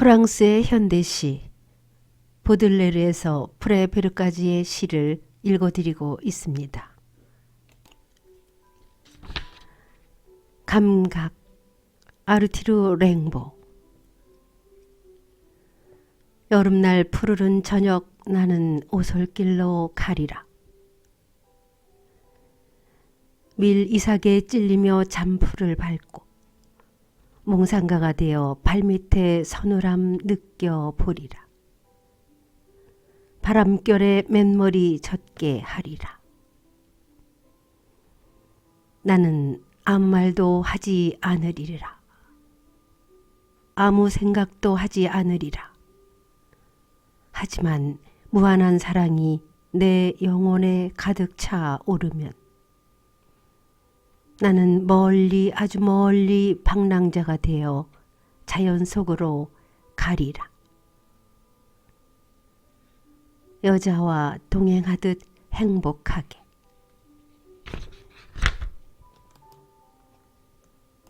프랑스의 현대시 보들레르에서 프레베르까지의 시를 읽어드리고 있습니다. 감각 아르티르 랭보 여름날 푸르른 저녁 나는 오솔길로 가리라. 밀 이삭에 찔리며 잠풀을 밟고 몽상가가 되어 발밑에 서늘함 느껴보리라. 바람결에 맨머리 젖게 하리라. 나는 아무 말도 하지 않으리라. 아무 생각도 하지 않으리라. 하지만 무한한 사랑이 내 영혼에 가득 차 오르면 나는 멀리 아주 멀리 방랑자가 되어 자연 속으로 가리라. 여자와 동행하듯 행복하게.